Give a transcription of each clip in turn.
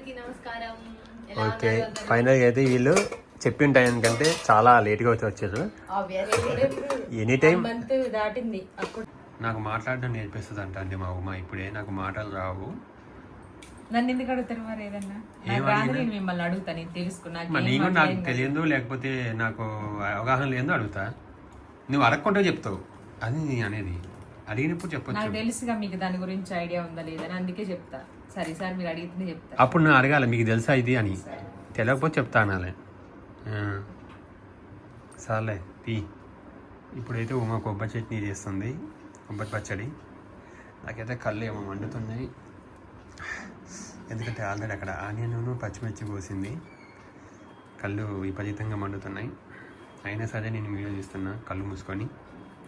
అందరికీ నమస్కారం. ఎలా ఓకే? ఫైనల్గా అయితే వీళ్ళు చెప్పిన టైం కంటే చాలా లేట్గా వచ్చి వచ్చారు. ఎనీ టైం మంత్ దాటింది. అప్పుడు నాకు మాట్లాడడం నేర్పిస్తుంది అంట అండి మా ఉమ్మ ఇప్పుడే నాకు మాటలు రావు. నన్ను ఎందుకు అడుగుతారు మరి ఏదన్నా? ఏం నాకు రాదు అడిగినా? నేను మిమ్మల్ని అడుగుతాను నేను తెలుసుకున్నా మరి నేను నాకు తెలియదు లేకపోతే నాకు అవగాహన లేదో అడుగుతా. నువ్వు అడగకుండా చెప్తావు. అది అనేది. అడిగినప్పుడు నాకు చెప్పొచ్చు తెలుసుగా మీకు దాని గురించి ఐడియా ఉందా లేదని అందుకే చెప్తా. సరే సార్ మీరు అడిగితే చెప్తా. అప్పుడు నేను అడగాలి మీకు తెలుసా ఇది అని. తెలియకపోతే చెప్తా అనాలి. ఆ. సర్లే తీ. ఇప్పుడైతే ఉమా కొబ్బరి చట్నీ చేస్తుంది కొబ్బరి పచ్చడి. నాకైతే కళ్ళు ఏమో మండుతున్నాయి. ఎందుకంటే ఆల్రెడీ అక్కడ ఆనియన్ పచ్చిమిర్చి పోసింది. కళ్ళు విపరీతంగా మండుతున్నాయి. అయినా సరే నేను వీడియో తీస్తున్నా కళ్ళు మూసుకొని.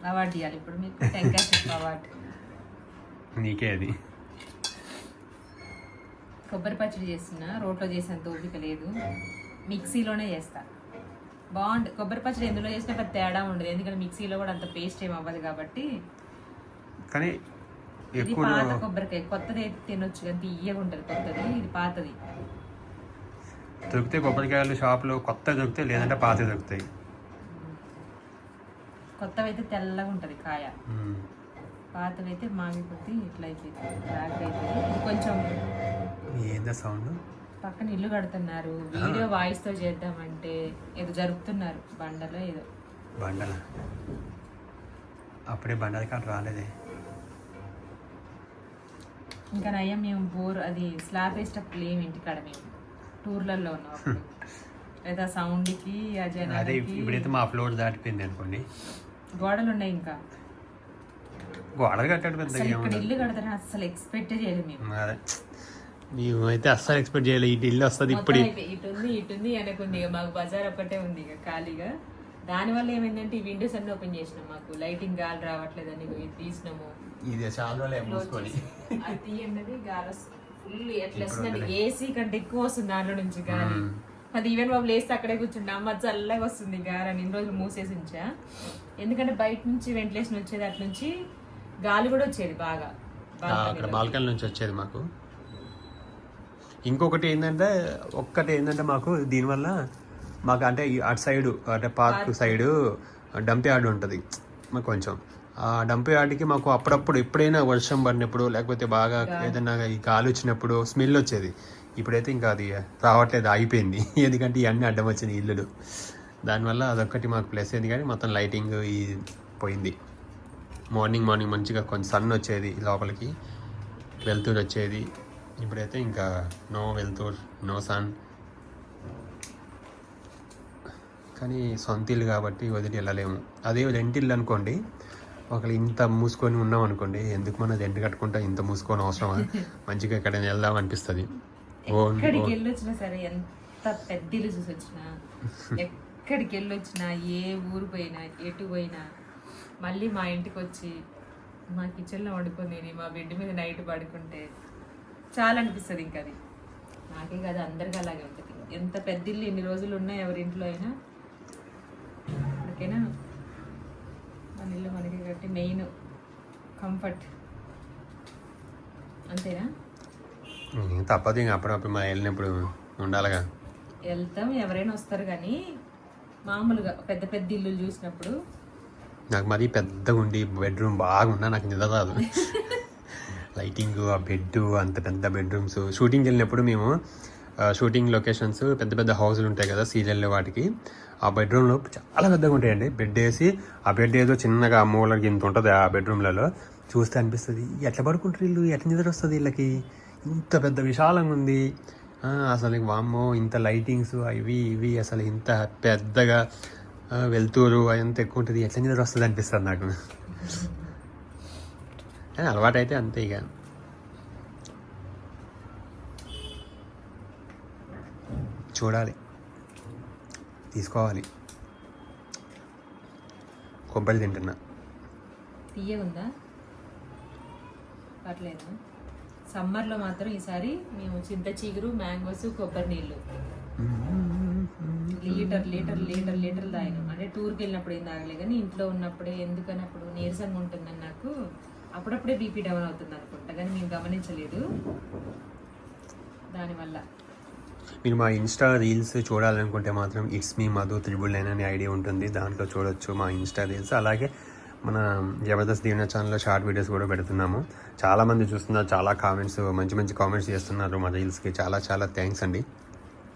అవార్డు ఇవ్వాలి ఇప్పుడు మీకు. నీకే అది. కొబ్బరి పచ్చడి చేస్తున్నా రోట్లో చేసేంత ఓపిక లేదు. మిక్సీలోనే చేస్తా. బాగుంటుంది కొబ్బరి పచ్చడి ఎందులో చేసినా పెద్ద తేడా ఉండదు. ఎందుకంటే మిక్సీలో కూడా అంత పేస్ట్ ఏం అవ్వదు కాబట్టి. కానీ ఇది పాత కొబ్బరికాయ. కొత్తది అయితే తినొచ్చు కానీ తీయగా ఉంటుంది. కొత్తది ఇది పాతది. దొరికితే కొబ్బరికాయలు షాప్లో కొత్త దొరికితే లేదంటే పాత దొరుకుతాయి. కొత్తవి అయితే తెల్లగా ఉంటుంది కాయ పాతవి అయితే మాగిపోతే ఇట్లా అయిపోతుంది బ్లాక్ అయిపోతుంది ఇది కొంచెం ఏందా సౌండ్? పక్కన ఇల్లు కడుతున్నారు. వీడియో వాయిస్తో చేద్దామంటే ఏదో జరుపుతున్నారు బండలో ఏదో. బండల? అప్పుడే బండల కాడ రాలేదే. ఇంకా నయ్యం మేము బోర్ అది స్లాబ్ వేసేటప్పుడు లేము ఇంటికాడ మేము. టూర్లలో ఉన్నాం. లేదా సౌండ్కి అదే ఇప్పుడైతే మా ఫ్లోర్ దాటిపోయింది అనుకోండి. గోడలు ఉన్నాయి ఇంకా. గోడలు కట్టాడు పెద్ద ఇల్లు కడతారని అసలు ఎక్స్పెక్ట్ చేయలేదు మేము. అదే. మేమైతే అస్సలు ఎక్స్పెక్ట్ చేయలేదు. ఇటు ఇల్లు వస్తుంది ఇప్పుడు మొత్తం అయిపోయి- ఇటు ఉంది ఇటు ఉంది అనుకుంది. ఇక మాకు బజార్ ఒక్కటే ఉంది ఇక ఖాళీగా. దానివల్ల ఏమైందంటే ఈ విండోస్ అన్ని ఓపెన్ చేసినాం మాకు. లైటింగ్ గాలి రావట్లేదని ఇగో ఇది తీసినాము. ఇది చాలా రోజులు మూసుకొని. అది తీయండి గాలి ఫుల్ ఎట్లా వస్తుందండి ఏసీ కంటే ఎక్కువ వస్తుంది దాంట్లో నుంచి గాలి. అది ఈవెన్ బాబు లేస్తే అక్కడే కూర్చుంటే అమ్మ చల్లగా వస్తుంది గాలి. అని ఇన్ని రోజులు మూసేసి ఉంచా. ఎందుకంటే బయట నుంచి వెంటిలేషన్ వచ్చేది అట్ల నుంచి గాలి కూడా వచ్చేది బాగా. అక్కడ బాల్కనీ నుంచి వచ్చేది మాకు. ఇంకొకటి ఏంటంటే ఒక్కటి ఏంటంటే మాకు దీనివల్ల మాకు అంటే అటు సైడు అంటే పార్క్ సైడు డంప్ యార్డ్ ఉంటుంది. మాకు కొంచెం. ఆ డంప్ యార్డ్కి మాకు అప్పుడప్పుడు ఎప్పుడైనా వర్షం పడినప్పుడు లేకపోతే బాగా ఏదైనా ఈ గాలి వచ్చినప్పుడు స్మెల్ వచ్చేది. ఇప్పుడైతే ఇంకా అది రావట్లేదు అయిపోయింది ఎందుకంటే ఇవన్నీ అడ్డం వచ్చిన ఇల్లులు. దానివల్ల అదొక్కటి మాకు ప్లస్ అయింది కానీ మొత్తం లైటింగ్ ఈ పోయింది. మార్నింగ్ మార్నింగ్ మంచిగా కొంచెం సన్ వచ్చేది లోపలికి. వెలుతురు వచ్చేది. ఇప్పుడైతే ఇంకా నో వెలుతురు నో సన్. కానీ సొంత ఇల్లు కాబట్టి వదిలి వెళ్ళలేము. అదే రెంట్ ఇల్లు అనుకోండి ఒకళ్ళు ఇంత మూసుకొని ఉన్నాం అనుకోండి ఎందుకు మన రెంట్ కట్టుకుంటా ఇంత మూసుకొని అవసరమా మంచిగా ఎక్కడైనా వెళ్దాం అనిపిస్తుంది. ఓన్ ఎక్కడికి వెళ్ళొచ్చినా సరే ఎంత పెద్ద ఇల్లు చూసి వచ్చినా ఎక్కడికి వెళ్ళొచ్చినా ఏ ఊరు పోయినా ఎటు పోయినా మళ్ళీ మా ఇంటికి వచ్చి మా కిచెన్లో వండుకొని మా బెడ్ మీద నైట్ పడుకుంటే చాలా అనిపిస్తుంది ఇంకా అది. నాకే కాదు అందరికీ అలాగే ఉంటుంది. ఎంత పెద్ద ఇల్లు ఎన్ని రోజులు ఉన్నా ఎవరి ఇంట్లో అయినా ఓకేనా మన ఇల్లు మనకి కట్టి మెయిన్ కంఫర్ట్. అంతేనా? తప్పదు ఇంకా అప్పుడప్పుడు మనం వెళ్ళినప్పుడు ఉండాలిగా. వెళ్తాం ఎవరైనా వస్తారు కానీ మామూలుగా పెద్ద పెద్ద ఇల్లు చూసినప్పుడు నాకు మరీ పెద్దగా ఉండి బెడ్రూమ్ బాగున్నా నాకు నిద్ర రాదు. లైటింగ్ ఆ బెడ్ అంత పెద్ద బెడ్రూమ్స్. షూటింగ్కి వెళ్ళినప్పుడు మేము షూటింగ్ లొకేషన్స్ పెద్ద పెద్ద హౌస్లు ఉంటాయి కదా సీరియల్ వాటికి. ఆ బెడ్రూమ్లో చాలా పెద్దగా ఉంటాయండి. బెడ్ వేసి ఆ బెడ్ ఏదో చిన్నగా మూలకి ఇంత ఉంటుంది ఆ బెడ్రూమ్లలో. చూస్తే అనిపిస్తుంది ఎట్లా పడుకుంటారు వీళ్ళు? ఎట్లా నిద్ర వస్తుంది వీళ్ళకి? ఇంత పెద్ద విశాలంగా ఉంది. అసలు వామ్మో ఇంత లైటింగ్స్ అవి ఇవి అసలు ఇంత పెద్దగా వెళ్తూరు అంత ఎక్కువ ఉంటుంది. ఎట్లా నిద్ర వస్తుంది అనిపిస్తుంది నాకు? కానీ అలవాటు అయితే అంతే ఇక. చూడాలి. తీసుకోవాలి. కొబ్బరి తింటున్నా. తీయ ఉందా? పర్లేదు. సమ్మర్లో మాత్రం ఈసారి మేము చింత చీగురు మ్యాంగోస్ కొబ్బరి నీళ్ళు. లీటర్ లీటర్ లీటర్ లీటర్ తాగినాం. అంటే టూర్కి వెళ్ళినప్పుడు ఏం తాగలే కానీ ఇంట్లో ఉన్నప్పుడే ఎందుకని అప్పుడు నీరసంగా ఉంటుందని నాకు అప్పుడప్పుడే బీపీ డౌన్ అవుతుంది అనుకుంటా కానీ నేను గమనించలేదు దానివల్ల. మీరు మా ఇన్స్టా రీల్స్ చూడాలనుకుంటే మాత్రం it's me Madhu triple nine అనే ఐడియా ఉంటుంది దాంట్లో చూడొచ్చు మా ఇన్స్టా రీల్స్. అలాగే మన జబర్దస్త్ దీవెన ఛానల్లో షార్ట్ వీడియోస్ కూడా పెడుతున్నాము. చాలామంది చూస్తున్నారు చాలా కామెంట్స్ మంచి మంచి కామెంట్స్ చేస్తున్నారు మా రీల్స్కి. చాలా చాలా థ్యాంక్స్ అండి.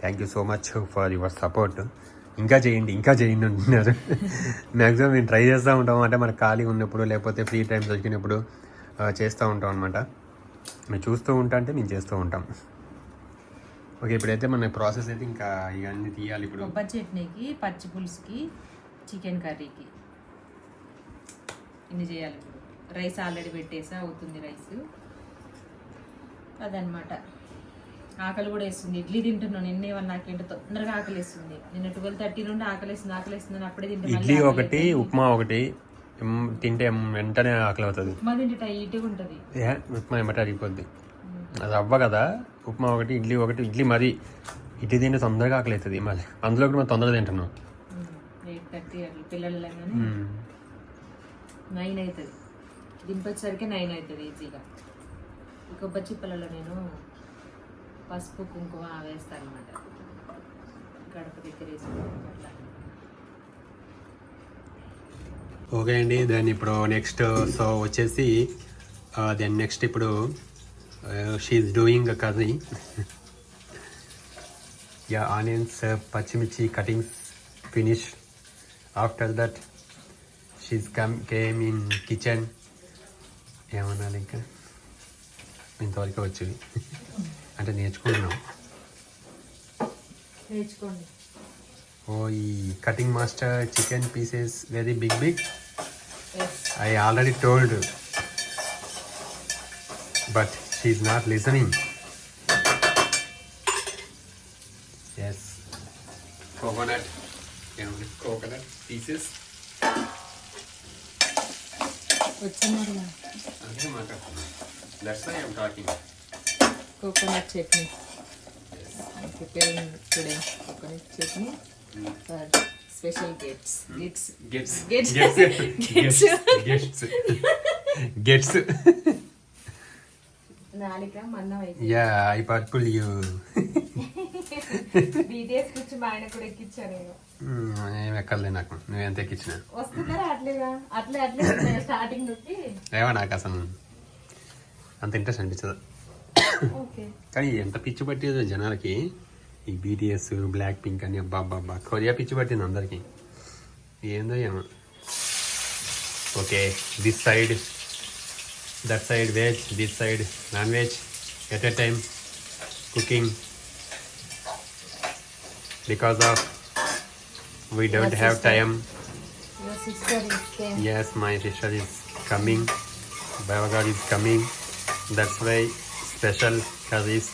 Thank you so much for your support ఇంకా చేయండి ఇంకా చేయండి అంటున్నారు. మ్యాక్సిమం మేము ట్రై చేస్తూ ఉంటాం అంటే మనకు ఖాళీ ఉన్నప్పుడు లేకపోతే ఫ్రీ టైం దొరికినప్పుడు చేస్తూ ఉంటాం అనమాట మేము చూస్తూ ఉంటా అంటే మేము చేస్తూ ఉంటాం. ఓకే ఇప్పుడైతే మన ప్రాసెస్ అయితే ఇంకా ఇవన్నీ తీయాలి ఇప్పుడు. కొబ్బరి చట్నీకి పచ్చి పులుసుకి చికెన్ కర్రీకి. ఇన్ని చేయాలి ఇప్పుడు. రైస్ ఆల్రెడీ పెట్టేసా అవుతుంది రైస్ అదనమాట ఆకలి కూడా వేస్తుంది. ఇడ్లీ తింటున్నాను నిన్న ఏమన్నా నాకేంటో తొందరగా ఆకలి వేస్తుంది నిన్న ట్వెల్వ్ థర్టీ నుండి ఆకలి వేస్తుంది ఆకలి వేస్తుంది అప్పుడే తింటే ఇడ్లీ ఒకటి. ఉప్మా ఒకటి తింటే వెంటనే ఆకలి అవుతుంది ఉప్మా తింటే టైట్గా ఉంటుంది. ఉప్మా ఏమంటే అరిగిపోద్ది. అది అవ్వ కదా ఉప్మా ఒకటి ఇడ్లీ ఒకటి ఇడ్లీ మరి. ఇడ్లీ తింటే తొందరగా ఆకలి అవుతుంది మళ్ళీ అందులో కూడా మనం తొందరగా తింటున్నాం. ఎయిట్ థర్టీ అట్లా పిల్లలు. నైన్ అవుతుంది. దింపేసరికి నైన్ అవుతుంది ఈజీగా. ఈ కొబ్బరి చిప్పలలో నేను పసుపు కుంకుమ వేస్తాను అనమాట గడప దగ్గర ఓకే అండి దాన్ని ఇప్పుడు నెక్స్ట్ సో వచ్చేసి దెన్ నెక్స్ట్ ఇప్పుడు she's doing curry yeah onions పచ్చిమిర్చి cuttings finish after that she's come came in kitchen ఏమనాలి ఇంకా ఇంతవరకు వచ్చి అంటే నేర్చుకుంటున్నాం నేర్చుకోండి ఓ ఈ cutting master chicken pieces very big big yes I already told her. But she's not listening. Yes. Coconut. You know, coconut pieces. వచ్చినారు Okay, Maka. That's why I'm talking. coconut chutney preparing today coconut chutney for special gets gets. Gets. Gets. Gets. Gets. నాలిక మన్నం అయిపోయింది. Yeah, I purple you. BTS గురించి మా ఆయన కూడా ఎక్కించాను నేను Hmm, ఏం నాకు. నువ్వెంత ఎక్కించిన వస్తున్నారా అట్లేగా అట్లే అట్లే స్టార్టింగ్ నుంచి ఏమో నాకు అసలు అంత ఇంట్రెస్ట్ అనిపించదు. కానీ ఎంత పిచ్చి పట్టేదో జనాలకి ఈ బీటీఎస్ బ్లాక్ పింక్ అని అబ్బా అబ్బా అబ్బా కొరియా పిచ్చి పట్టింది అందరికి. ఏందో ఏమో. Okay this side that side veg this side non veg at a time cooking because of we don't have time your sister is same Yes, my sister is coming. Bavagar is coming. That's why special curries,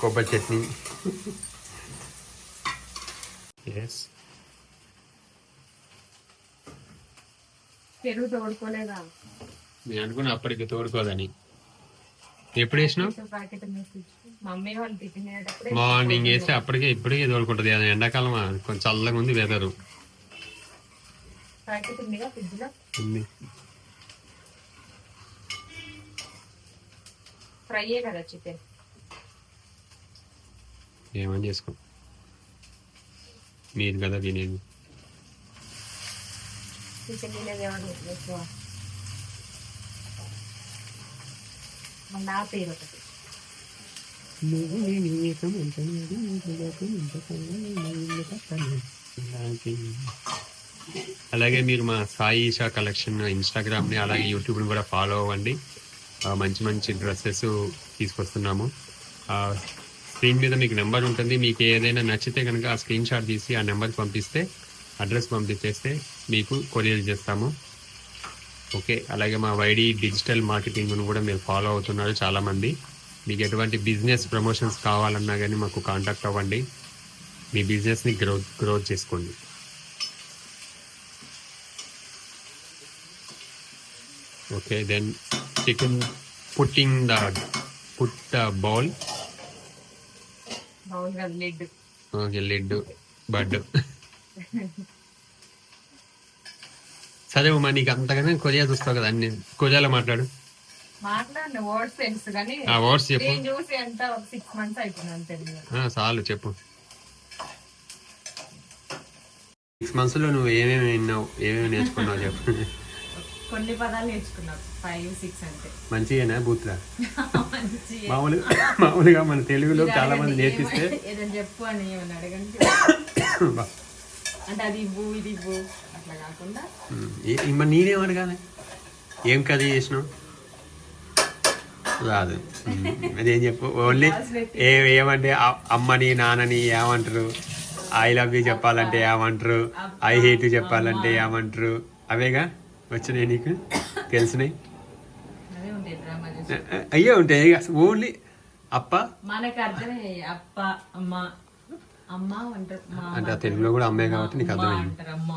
koba chutney. yes. పెరుగు తోడుకోలేదా? నేను అనుకున్నా అప్పటికి తోడుకోదని. ఎప్పుడు వేసినావు morning వేస్తే అప్పటికే ఇప్పటికే తోడుకుంటుంది. అది ఎండాకాలం కొంచెం చల్లగా ఉంది వెదరు ఉంది. ఫ్రైయే కదా చికెన్? ఏమని చేసుకో. మీరు కదా తినేది. చికెన్ తినేది ఎవరు ఎక్కువ మరి నా పేరు ఒకటి. అలాగే మీరు మా సాయి ఈషా కలెక్షన్ ఇన్స్టాగ్రామ్ని అలాగే యూట్యూబ్ని కూడా ఫాలో అవ్వండి. మంచి మంచి డ్రెస్సెస్ తీసుకొస్తున్నాము. స్క్రీన్ మీద మీకు నెంబర్ ఉంటుంది. మీకు ఏదైనా నచ్చితే కనుక ఆ స్క్రీన్ షాట్ తీసి ఆ నెంబర్కి పంపిస్తే అడ్రస్ పంపించేస్తే మీకు కొరియర్ చేస్తాము. ఓకే అలాగే మా వైడి డిజిటల్ మార్కెటింగ్ను కూడా మీరు ఫాలో అవుతున్నారు చాలామంది. మీకు ఎటువంటి బిజినెస్ ప్రమోషన్స్ కావాలన్నా కానీ మాకు కాంటాక్ట్ అవ్వండి. మీ బిజినెస్ని గ్రోత్ గ్రోత్ చేసుకోండి. Okay then chicken putting the put the bowl బాగుంది కదా లెడ్ okay lid bud. సరే ఉమా నీకు అంతగానే కొరియా చూస్తావు కదా అన్ని కొరియాలో మాట్లాడు వర్డ్స్ తెలుసు కానీ ఆ వర్డ్స్ చెప్పు. నేను చూసి ఎంత ఒక సిక్స్ మంత్స్ అయిపోయింది తెలుగు ఆ, చాలు చెప్పు. సిక్స్ మంత్స్లో నువ్వు ఏమేమి విన్నావు ఏమేమి నేర్చుకున్నావు చెప్పు కొన్ని పదాలు నేర్చుకున్నా. ఫైవ్ సిక్స్ అంటే. మంచిగానా బూత్లా మంచి మామూలుగా మన తెలుగులో చాలా మంది నేర్పిస్తే ఏదైనా చెప్పు అని ఏమన్నా అడగండి. అంటే అది ఇవ్వు ఇది ఇవ్వు. అట్లా కాకుండా మరి నేనేం అడగాలి? ఏం కర్రీ చేసినావు? రాదు. అదేం చెప్పు? ఓన్లీ ఏ ఏమంటే అమ్మని నాన్నని ఏమంటారు? ఐ లవ్ యూ చెప్పాలంటే ఏమంటారు? ఐ హేట్ చెప్పాలంటే ఏమంటారు? అవేగా? వచ్చినాయి నీకు? తెలిసినాయి? అయ్యే ఉంటాయి ఓన్లీ అప్ప. మనకు అర్థమే అప్ప అమ్మ. అమ్మ అంటే ఆ తెలుగులో కూడా అమ్మే కాబట్టి నీకు అర్థమైంది. అమ్మ.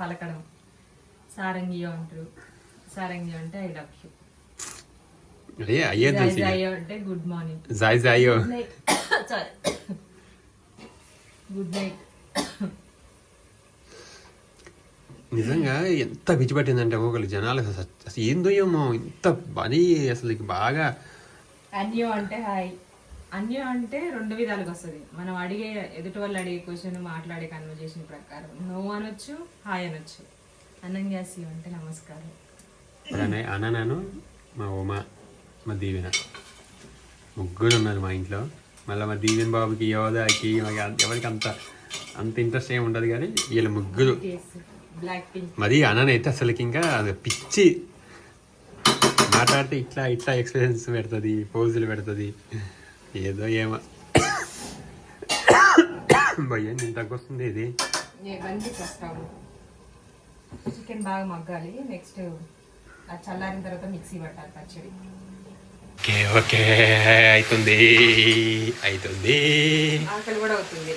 పలకడం. సారంగి అంటారు. సారంగి అంటే ఐ లవ్ యూ అదే అయ్యే తెలిసి అంటే గుడ్ మార్నింగ్ జాయ్ జాయో. సారీ గుడ్ నైట్ నిజంగా ఎంత పిచ్చి పట్టిందంటే ఒకళ్ళు జనాలకు అసలు ఏందో ఏమో ఇంత పని అసలు బాగా. అన్యో అంటే హాయ్. అన్యో అంటే రెండు విధాలుగా వస్తుంది. మనం అడిగే ఎదుటి వాళ్ళు అడిగే క్వశ్చన్ మాట్లాడే కన్వర్జేషన్ ప్రకారం. నో అనొచ్చు హాయ్ అనొచ్చు. అన్నంగాసి అంటే నమస్కారం. అలానే అన్ననాను మా ఉమ మా దీవెన. ముగ్గురు ఉన్నారు మా ఇంట్లో. మళ్ళీ మా దీవెన్ బాబుకి యోధాకి ఎవరికి అంత అంత ఇంట్రెస్ట్ ఏమి ఉండదు కానీ వీళ్ళ ముగ్గురు. మరి అన్ననైతే అసలుకి ఇంకా అది పిచ్చి మాట్లాడితే ఇట్లా ఇట్లా ఎక్స్పీరియన్స్ పెడుతుంది పోజులు పెడుతుంది. ఏదో ఏమో. భయ్య నేను తగ్గొస్తుంది ఇది. చికెన్ బాగా మగ్గాలి. నెక్స్ట్ చల్లారిన తర్వాత మిక్సీ పట్టాలి పచ్చడి. ఓకే ఓకే అవుతుంది అవుతుంది ఆకలి కూడా అవుతుంది.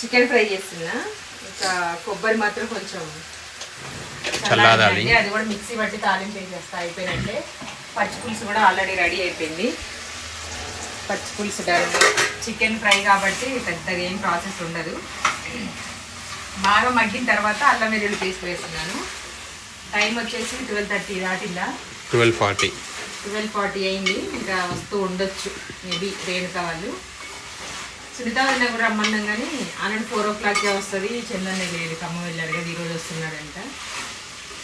చికెన్ ఫ్రై చేస్తున్నా. ఇంకా కొబ్బరి మాత్రం కొంచెం చల్లారాలి. అది కూడా మిక్సీ పట్టి తాలింపు వేసేస్తా అయిపోయినంటే పచ్చి పులుసు కూడా ఆల్రెడీ రెడీ అయిపోయింది. పచ్చి పులుసు చికెన్ ఫ్రై కాబట్టి పెద్దగా ఏం ప్రాసెస్ ఉండదు. బాగా మగ్గిన తర్వాత అల్లం వెల్లుల్లి పేస్ట్ వేస్తున్నాను. టైం వచ్చేసి ట్వెల్వ్ థర్టీ దాటిందా? ట్వెల్వ్ ఫార్టీ ట్వెల్వ్ ఫార్టీ అయింది. ఇంకా వస్తూ ఉండొచ్చు. మేబీ రేణుక వాళ్ళు. సునీత వదిన కూడా రమ్మన్నాం కానీ ఆనాడు ఫోర్ ఓ క్లాక్కే వస్తుంది చెల్లెనే లేదు ఖమ్మం వెళ్ళాడు కదా ఈరోజు వస్తున్నాడంట.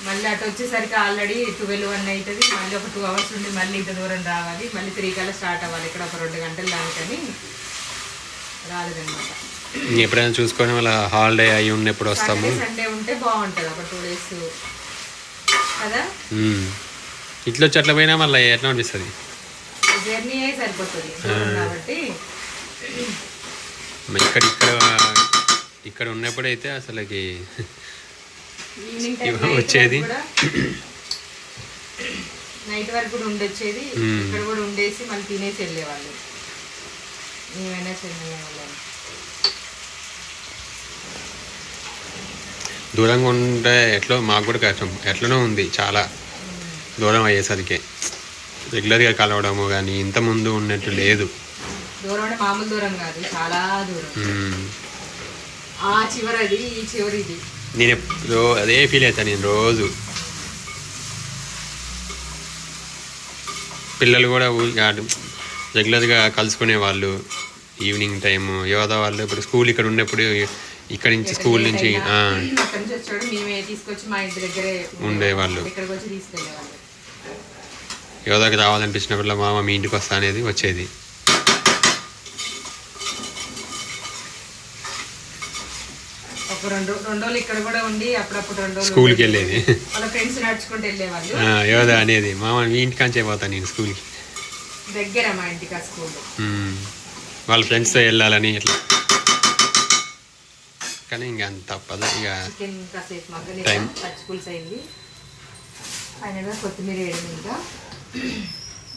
మళ్ళీ అటు వచ్చేసరికి ఆల్రెడీ ట్వెల్వ్ వన్ అవుతుంది మళ్ళీ ఒక టూ అవర్స్ ఉండి మళ్ళీ ఇంత దూరం రావాలి మళ్ళీ త్రీ కల్లా స్టార్ట్ అవ్వాలి ఇక్కడ ఒక రెండు గంటలు దానికని రాలేదన్నమాట. ఎప్పుడైనా చూసుకొని వాళ్ళ హాలిడే అయి ఉన్నప్పుడు వస్తాము. సండే ఉంటే బాగుంటుంది ఒక టూ డేస్. కదా. ఇట్లా వచ్చి అట్లా పోయినా మళ్ళీ ఎట్లా అనిపిస్తుంది? జర్నీ సరిపోతుంది కాబట్టి ఇక్కడ ఇక్కడ ఇక్కడ ఉన్నప్పుడైతే అసలుకి వచ్చేది. నైట్ వరకు కూడా ఉండొచ్చేది. ఇక్కడ కూడా ఉండేసి మళ్ళీ తినేసి వెళ్ళేవాళ్ళు. దూరంగా ఉంటే ఎట్లో మాకు కూడా కష్టం. ఎట్లనో ఉంది చాలా దూరం అయ్యేసరికి. రెగ్యులర్గా కలవడము కానీ ఇంత ముందు ఉన్నట్టు లేదు. దూరం అంటే మామూలు దూరం కాదు చాలా దూరం. ఆ చివరిది ఈ చివరిది. నేను ఎప్పుడో అదే ఫీల్ అవుతాను నేను రోజు. పిల్లలు కూడా రెగ్యులర్గా కలుసుకునే వాళ్ళు ఈవినింగ్ టైము యోధా వాళ్ళు ఇప్పుడు స్కూల్ ఇక్కడ ఉన్నప్పుడు ఇక్కడ నుంచి స్కూల్ నుంచి ఉండేవాళ్ళు. యోధాకి రావాలనిపించినప్పుడు మామ మీ ఇంటికి వస్తా అనేది వచ్చేది. రెండు రెండు రోజులు ఇక్కడ కూడా ఉండి అప్పుడప్పుడు రెండు రోజులు స్కూల్కి వెళ్ళేది. వాళ్ళ ఫ్రెండ్స్ నడుచుకుంటూ వెళ్ళేవాళ్ళు. ఆ, యోధ అనేది మామ మీ ఇంటికాంచే పోతాను నేను స్కూల్కి. దగ్గర మా ఇంటికి ఆ స్కూల్. మ్మ్. వాళ్ళ ఫ్రెండ్స్తో వెళ్ళాలని ఇట్లా. కానీ ఇంకా అంత తప్పదు ఇక చికెన్ కాసేపు మగ్గలేదు Time. పచ్చి పులుసు అయింది. ఫైనల్గా కొత్తిమీర వేయడం ఇంకా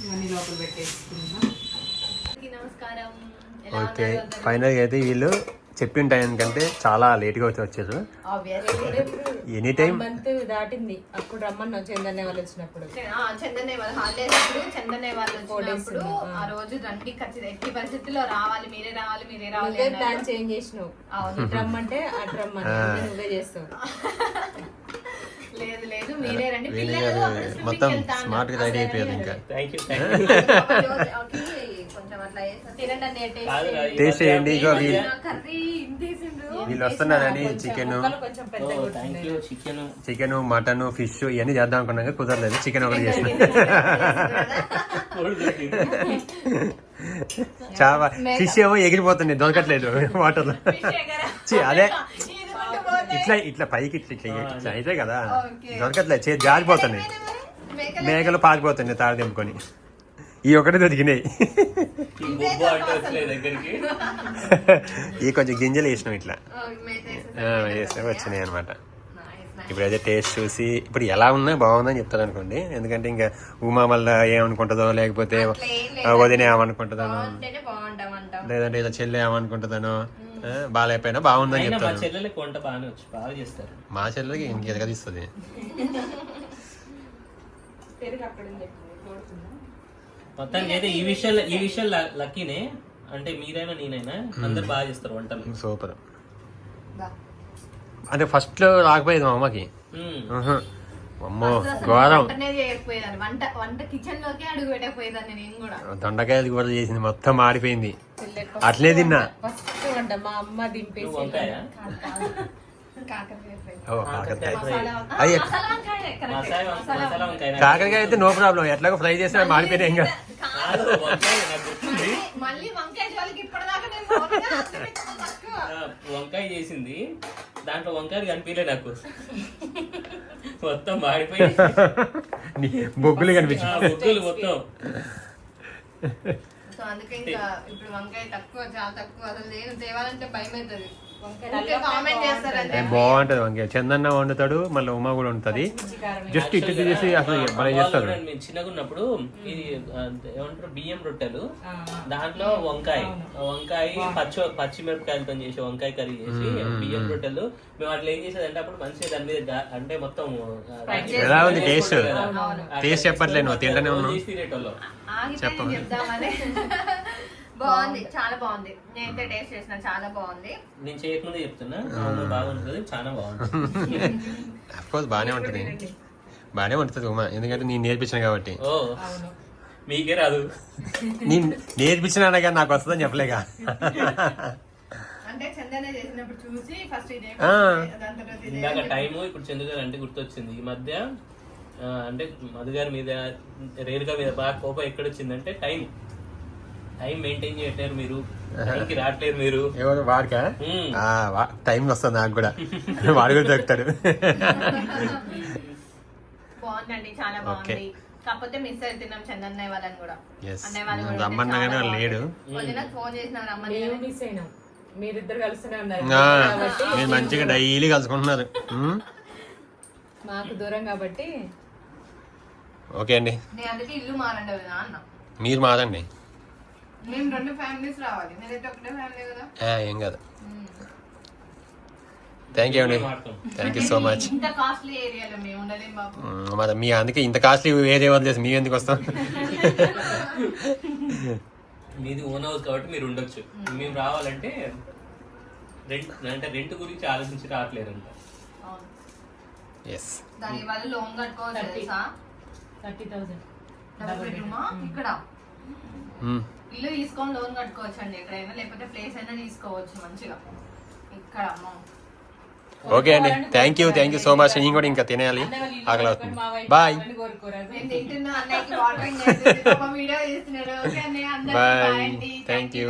ఇవన్నీ లోపల పెట్టేసుకుందాం. అందరికీ నమస్కారం. ఎలా ఓకే? ఫైనల్గా అయితే వీళ్ళు చెప్పిన టైం కంటే చాలా లేట్గా వచ్చి వచ్చారు ఎనీ టైం మంత్ దాటింది. అప్పుడు రమ్మని చందన్నే వాళ్ళు వచ్చినప్పుడు. చందన్నయ్య వాళ్ళ హాలిడేస్ అప్పుడు చందన్నయ్య వాళ్ళు వచ్చినప్పుడు ఆ రోజు రండి ఖచ్చితంగా. ఎట్టి పరిస్థితుల్లో రావాలి మీరే రావాలి మీరే రావాలి. ప్లాన్ చేంజ్ చేసినావు. అవును. రమ్మంటే అటు రమ్మని నువ్వే చేస్తావు. లేదు లేదు మీరే రండి. మొత్తం. స్మార్ట్గా రెడీ అయిపోయారు ఇంకా. థ్యాంక్ యూ టేస్ట్ చేయండి, ఇగో వీళ్ళు- వస్తున్నారని chicken. Chicken. Chicken mutton fish ఇవన్నీ చేద్దాం అనుకున్నాక కుదరలేదు చికెన్ ఒకటి చేసిన. చాలా ఫిష్ ఏమో ఎగిరిపోతుంది దొరకట్లేదు వాటర్లో ఛీ, అదే. ఇట్లా ఇట్లా పైకి ఇట్లా ఇట్లా ఇట్లా అయితే కదా. దొరకట్లేదు చేతి జారిపోతున్నాయి. మేకలు. మేకలు పారిపోతున్నాయి తాడు తెంపుకొని. ఈ ఒకటి దొరికినాయి. ఈ కొంచెం గింజలు వేసినాం ఇట్లా. వేస్తే వచ్చినాయి అనమాట అయితే టేస్ట్ చూసి ఇప్పుడు ఎలా ఉన్నా బాగుందని చెప్తారు అనుకోండి ఎందుకంటే ఇంకా ఉమా మళ్ళా ఏమనుకుంటుందో లేకపోతే వదిన ఏమనుకుంటుందనో లేదంటే ఇలా చెల్లి ఏమనుకుంటుందనో. బాగాలేకపోయినా బాగుందని చెప్తాను మా చెల్లెలకి ఇంక ఎదగదిస్తుంది పెరుగు అక్కడ ఉంది, తోడుతుందా? మొత్తానికి అయితే ఈ విషయాలు ఈ విషయాలు లక్కీనే. అంటే మీరైనా నేనైనా అందరు బాగా చేస్తారు వంటలు. సూపర్. బా. అంటే ఫస్ట్లో రాకపోయేది మా అమ్మకి. అమ్మో ఘోరం. వంట వంట దొండకాయలు కూడా చేసింది మొత్తం మాడిపోయింది. అట్లే తిన్నా. ఫస్ట్ వంట మా అమ్మ దింపేసి కాకరకాయ వంకాయ, వంకాయ అయితే నో ప్రాబ్లం ఎట్లాగో ఫ్రై చేసినా మాడిపోయినా ఇంకా. కాదు, వంకాయ వంకాయ వంకాయ చేసింది. దాంట్లో వంకాయలు కనిపించలే నాకు. మొత్తం మాడిపోయి. బొగ్గులు ఆ, కనిపించింది బొగ్గులు మొత్తం. సో అందుకే ఇంకా ఇప్పుడు వంకాయ తక్కువ చాలా తక్కువ. అసలు నేను తేవాలంటే భయం అవుతుంది బాగుంటది వంకాయ. చందన్న వండుతాడు మళ్ళీ ఉమా కూడా వండుతుంది. జస్ట్ ఇటు చేసి అసలు భలే చేస్తారు. మేము చిన్నగా ఉన్నప్పుడు ఇది ఏమంటారు బియ్యం రొట్టెలు. దాంట్లో వంకాయ. వంకాయ పచ్చి పచ్చిమిరపకాయలతో చేసే వంకాయ కర్రీ చేసి బియ్యం రొట్టెలు. మేము అట్లా ఏం చేసేదంటే అప్పుడు మంచిగా దాని మీద అంటే మొత్తం ఎలా ఉంది టేస్ట్. టేస్ట్ చెప్పట్లే నువ్వు తింటూనే ఉన్నావు. చేసి బాగుంది చాలా బాగుంది. నేనైతే టేస్ట్ చేసిన చాలా బాగుంది. నేను చేయకముందే చెప్తున్నా అమ్మ బాగుంటుంది చాలా బాగుంటుంది అఫ్కోర్స్ బాగానే ఉంటుంది బాగానే ఉంటుంది ఉమా. ఎందుకంటే నేను నేర్పించిన కాబట్టి. ఓ మీకే రాదు. నేను నేర్పించిన కానీ నాకు వస్తుందని చెప్పలేక అంటే చందన చేసినప్పుడు చూసి ఫస్ట్ ఇదే ఆ. దాని తర్వాత ఇదే ఇందాక టైము ఇప్పుడు చందు గారు అంటే గుర్తొచ్చింది. ఈ మధ్య ఆ, అంటే మధు గారి మీద రేరుగా మీద బాగా కోపం ఎక్కడొచ్చిందంటే టైం టైం మెయింటైన్ చేయట్లేరు మీరు. టైంకి రావట్లేరు మీరు. ఎవరు వాడికా. టైం వస్తుంది నాకు కూడా. వాడు కూడా దొరుకుతాడు. బాగుందండి చాలా బాగుంది. కాకపోతే మిస్ అవుతున్నాం చందన్నయ్య వాళ్ళని కూడా. అన్నయ్య వాళ్ళు. లేడు. ఫోన్ చేసిన రమ్మని మేము మిస్ అయినాం. మీరిద్దరు కలుస్తూనే ఉన్నారు మీరు మంచిగా డైలీ కలుసుకుంటున్నారు? మాకు దూరం కాబట్టి ఓకే అండి. నేను అందుకే ఇల్లు మారండి మీరు మాదండి మేము రెండు ఫ్యామిలీస్ రావాలి. నేనైతే ఒకటే ఫ్యామిలీ కదా? ఆ, ఏం కాదు. థ్యాంక్ యూ అండి. థ్యాంక్ యూ సో మచ్ ఇంత కాస్ట్లీ ఏరియాలో మేము ఉండలేం బాబు. మరి మీ అందుకే ఇంత కాస్ట్లీ వేరే వదిలేసి మీ ఎందుకు వస్తాం? మీది ఓన్ హౌస్ కాబట్టి మీరు ఉండొచ్చు. మేము. రావాలంటే రెంట్ అంటే రెంట్ గురించి ఆలోచించి రావట్లేరంట అవును. ఎస్ దాని వల్ల లోన్. తెలుసా? Thirty thousand. ఇక్కడ? ఇల్లు తీసుకొని లోన్ కట్టుకోవచ్చు అండి ఎక్కడైనా లేకపోతే ప్లేస్ అయినా తీసుకోవచ్చు మంచిగా. ఇక్కడ అమ్మ. ఓకే అండి. Thank you thank you so much నేను కూడా ఇంకా తినేయాలి. ఆకలి అవుతుంది. బాయ్. Bye thank you